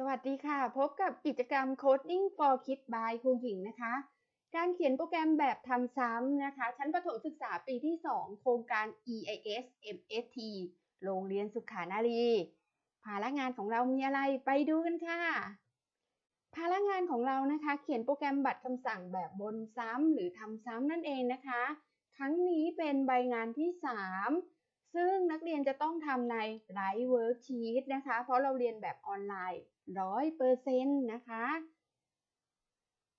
สวัสดีค่ะ พบกับกิจกรรม Coding for Kids by ครูหญิงนะคะ การเขียนโปรแกรมแบบทำซ้ำนะคะ ชั้นประถมศึกษาปีที่ 2 โครงการ EIS MST โรงเรียนสุขานารี ภาระงานของเรามีอะไรไปดูกันค่ะ ภาระงานของเรานะคะ เขียนโปรแกรมบัตรคำสั่งแบบบนซ้ำหรือทำซ้ำนั่นเองนะคะ ครั้งนี้เป็นใบงานที่ 3 ซึ่งนักเรียนจะต้องทำในไ i ท์เวิร์กชีตนะคะ เพราะเราเรียนแบบออนไลน์ร้อยเปอร์เซ็นต์นะคะ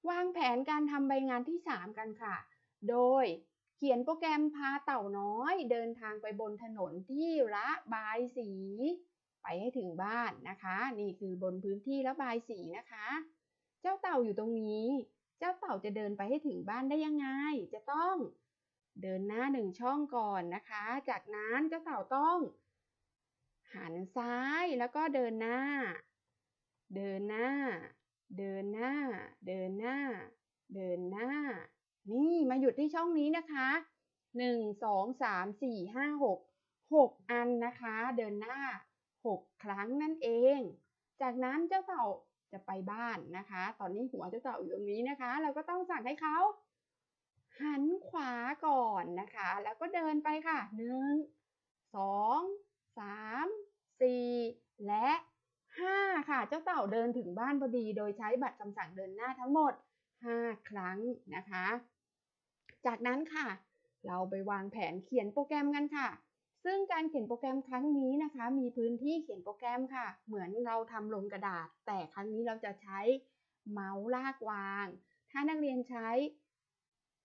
วางแผนการทำใบงานที่ 3 กันค่ะ โดยเขียนโปรแกรมพาเต่าน้อย เดินทางไปบนถนนที่ระบายสี ไปให้ถึงบ้านนะคะ นี่คือบนพื้นที่ระบายสีนะคะ เจ้าเต่าอยู่ตรงนี้ เจ้าเต่าจะเดินไปให้ถึงบ้านได้ยังไง จะต้อง เดินหน้าหนึ่งช่องก่อนนะคะ จากนั้นเจ้าเต่าต้อง หันซ้ายแล้วก็เดินหน้า เดินหน้า เดินหน้า เดินหน้า เดินหน้า นี่มาหยุดที่ช่องนี้นะคะหนึ่งสองสามสี่ห้าหกหกอันนะคะ เดินหน้าหกครั้งนั่นเอง จากนั้นเจ้าเต่าจะไปบ้านนะคะ ตอนนี้หัวเจ้าเต่าอยู่ตรงนี้นะคะ เราก็ต้องสั่งให้เขา หันขวาก่อนนะคะ แล้วก็เดินไปค่ะหนึ่งสองสามสี่และห้าค่ะ เจ้าเต่าเดินถึงบ้านพอดี โดยใช้บัตรคำสั่งเดินหน้าทั้งหมดห้าครั้งนะคะ จากนั้นค่ะ เราไปวางแผนเขียนโปรแกรมกันค่ะ ซึ่งการเขียนโปรแกรมครั้งนี้นะคะ มีพื้นที่เขียนโปรแกรมค่ะ เหมือนเราทำลงกระดาษ แต่ครั้งนี้เราจะใช้เมาส์ลากวาง ถ้านักเรียนใช้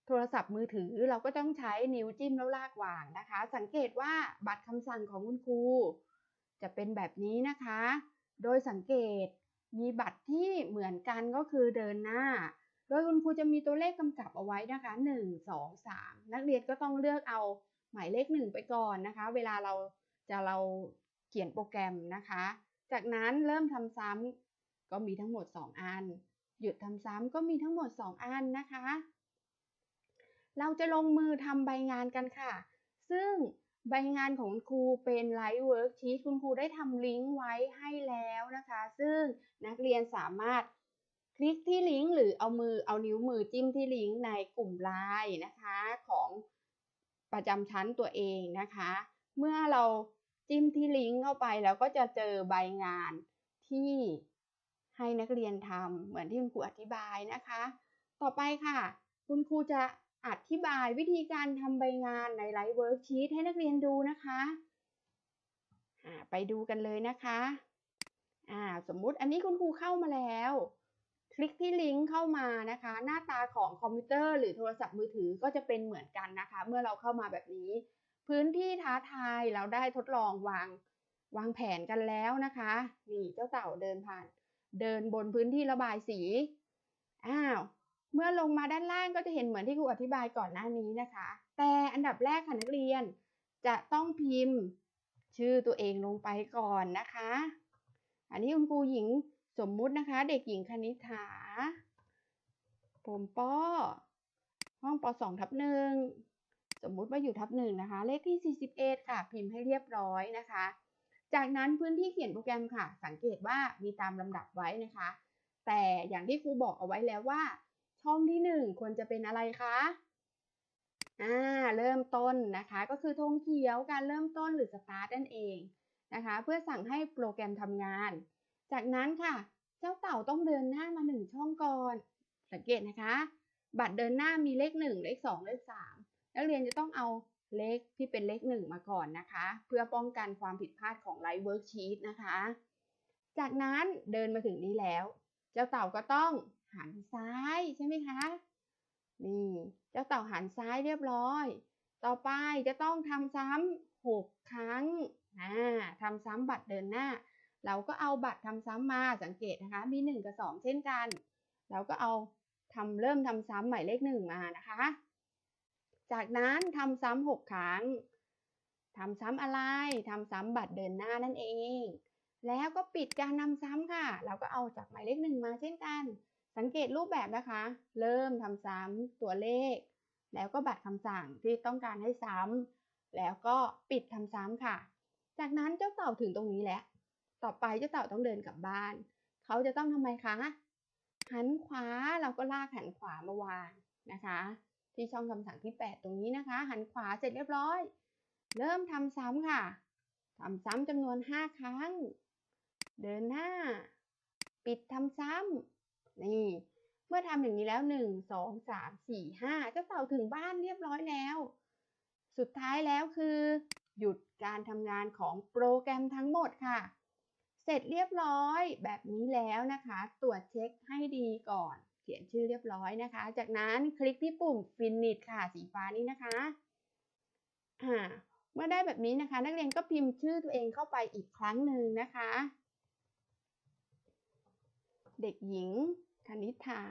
โทรศัพท์มือถือเราก็ต้องใช้นิ้วจิ้มแล้วลากวางนะคะ สังเกตว่าบัตรคำสั่งของคุณครูจะเป็นแบบนี้นะคะ โดยสังเกตมีบัตรที่เหมือนกันก็คือเดินหน้า โดยคุณครูจะมีตัวเลขกำกับเอาไว้นะคะ 1 2 3 นักเรียนก็ต้องเลือกเอาหมายเลข 1 ไปก่อนนะคะ เวลาเราจะเราเขียนโปรแกรมนะคะ จากนั้นเริ่มทำซ้ำก็มีทั้งหมด 2 อัน หยุดทำซ้ำก็มีทั้งหมด 2 อันนะคะ เราจะลงมือทำใบงานกันค่ะ ซึ่งใบงานของครูเป็นไลฟ์เวิร์กชีตคุณครูได้ทำลิงก์ไว้ให้แล้วนะคะ ซึ่งนักเรียนสามารถคลิกที่ลิงก์หรือเอามือเอานิ้วมือจิ้มที่ลิงก์ในกลุ่มไลน์นะคะของประจำชั้นตัวเองนะคะ เมื่อเราจิ้มที่ลิงก์เข้าไปแล้วก็จะเจอใบงานที่ให้นักเรียนทำเหมือนที่คุณครูอธิบายนะคะ ต่อไปค่ะ คุณครูจะ อธิบายวิธีการทำใบงานในไลฟ์เวิร์กชีตให้นักเรียนดูนะคะไปดูกันเลยนะคะสมมุติอันนี้คุณครูเข้ามาแล้ว คลิกที่ลิงก์เข้ามานะคะ หน้าตาของคอมพิวเตอร์หรือโทรศัพท์มือถือก็จะเป็นเหมือนกันนะคะ เมื่อเราเข้ามาแบบนี้ พื้นที่ท้าทายเราได้ทดลองวางวางแผนกันแล้วนะคะ นี่เจ้าเต่าเดินผ่าน เดินบนพื้นที่ระบายสี อ้าว เมื่อลงมาด้านล่างก็จะเห็นเหมือนที่ครูอธิบายก่อนหน้านี้นะคะ แต่อันดับแรกค่ะนักเรียนจะต้องพิมพ์ชื่อตัวเองลงไปก่อนนะคะ อันนี้คุณครูหญิงสมมุตินะคะ เด็กหญิงคณิ t าผมป้อห้องป .2 ทับหนึ่งสมมุติว่าอยู่ทับหนึ่งนะคะ เลขที่ 41 ค่ะ พิมพ์ให้เรียบร้อยนะคะ จากนั้นพื้นที่เขียนโปรแกรมค่ะ สังเกตว่ามีตามลำดับไว้นะคะ แต่อย่างที่ครูบอกเอาไว้แล้วว่า ช่องที่ 1 ควรจะเป็นอะไรคะอ่าเริ่มต้นนะคะ ก็คือธงเขียวการเริ่มต้นหรือสตาร์ทนั่นเองนะคะ เพื่อสั่งให้โปรแกรมทำงาน จากนั้นค่ะ เจ้าเต่าต้องเดินหน้ามา 1 ช่องก่อน สังเกตนะคะ บัตรเดินหน้ามีเลข 1 เลข 2 เลข 3 นักเรียนจะต้องเอาเลขที่เป็นเลข 1 มาก่อนนะคะ เพื่อป้องกันความผิดพลาดของไลฟ์เวิร์กชีตนะคะ จากนั้นเดินมาถึงนี้แล้ว เจ้าเต่าก็ต้อง หันซ้ายใช่ไหมคะ นี่เจ้าเต่าหันซ้ายเรียบร้อย ต่อไปจะต้องทำซ้ำหกครั้งอ่าทำซ้ำบัตรเดินหน้า เราก็เอาบัตรทำซ้ำมาสังเกตนะคะ มีหนึ่งกับสองเช่นกัน เราก็เอาทำเริ่มทำซ้ำหมายเลขหนึ่งมานะคะ จากนั้นทำซ้ำหกครั้งทำซ้ำอะไรทำซ้ำบัตรเดินหน้านั่นเอง แล้วก็ปิดการนำซ้ำค่ะ เราก็เอาจากหมายเลขหนึ่งมาเช่นกัน สังเกตรูปแบบนะคะ เริ่มทำซ้ำตัวเลข แล้วก็บัตรคำสั่งที่ต้องการให้ซ้ำแล้วก็ปิดทำซ้ำค่ะ จากนั้นเจ้าเต่าถึงตรงนี้แล้ว ต่อไปเจ้าเต่าต้องเดินกลับบ้าน เขาจะต้องทำไมคะ หันขวาเราก็ลากหันขวามาวางนะคะ ที่ช่องคำสั่งที่ 8 ตรงนี้นะคะ หันขวาเสร็จเรียบร้อย เริ่มทำซ้ำค่ะทำซ้ำจำนวน 5 ครั้ง เดินหน้า ปิดทำซ้ำ นี่ เมื่อทำอย่างนี้แล้ว 1 2 3 4 5 เจ้าเต่าถึงบ้านเรียบร้อยแล้ว สุดท้ายแล้วคือ หยุดการทำงานของโปรแกรมทั้งหมดค่ะ เสร็จเรียบร้อยแบบนี้แล้วนะคะ ตรวจเช็คให้ดีก่อน เขียนชื่อเรียบร้อยนะคะ จากนั้นคลิกที่ปุ่ม Finish ค่ะ สีฟ้านี้นะคะอ่าเมื่อได้แบบนี้นะคะ นักเรียนก็พิมพ์ชื่อตัวเองเข้าไปอีกครั้งหนึ่งนะคะ เด็กหญิงคณิษฐา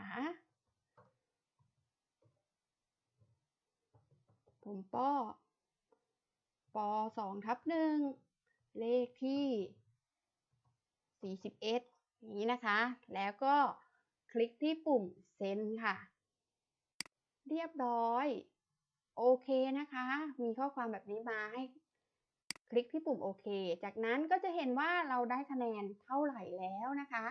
ผมป้อปสองทับหนึ่งเลขที่ 41 นี้นะคะ แล้วก็คลิกที่ปุ่มเซ็นค่ะ เรียบร้อย โอเคนะคะ มีข้อความแบบนี้มาให้คลิกที่ปุ่มโอเค จากนั้นก็จะเห็นว่าเราได้คะแนนเท่าไหร่แล้วนะคะ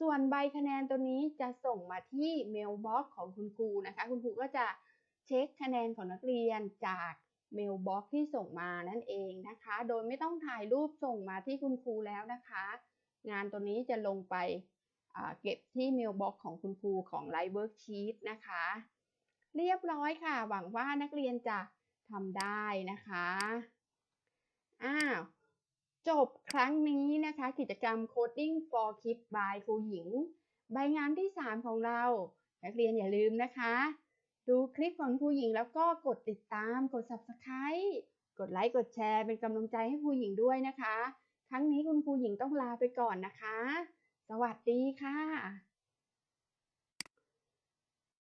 ส่วนใบคะแนนตัวนี้จะส่งมาที่เมลบ็อกของคุณครูนะคะ คุณครูก็จะเช็คคะแนนของนักเรียนจากเมลบ็อกที่ส่งมานั่นเองนะคะ โดยไม่ต้องถ่ายรูปส่งมาที่คุณครูแล้วนะคะ งานตัวนี้จะลงไปเก็บที่เมลบ็อกของคุณครูของ Live Worksheet นะคะ เรียบร้อยค่ะ หวังว่านักเรียนจะทำได้นะคะ อ้าว จบครั้งนี้นะคะ กิจกรรม Coding for Kids by ครูหญิง ใบงานที่ 3 ของเรา นักเรียนอย่าลืมนะคะ ดูคลิปของครูหญิงแล้วก็กดติดตาม กด Subscribe กดไลค์ กดแชร์ เป็นกำลังใจให้ครูหญิงด้วยนะคะ ครั้งนี้คุณครูหญิงต้องลาไปก่อนนะคะ สวัสดีค่ะ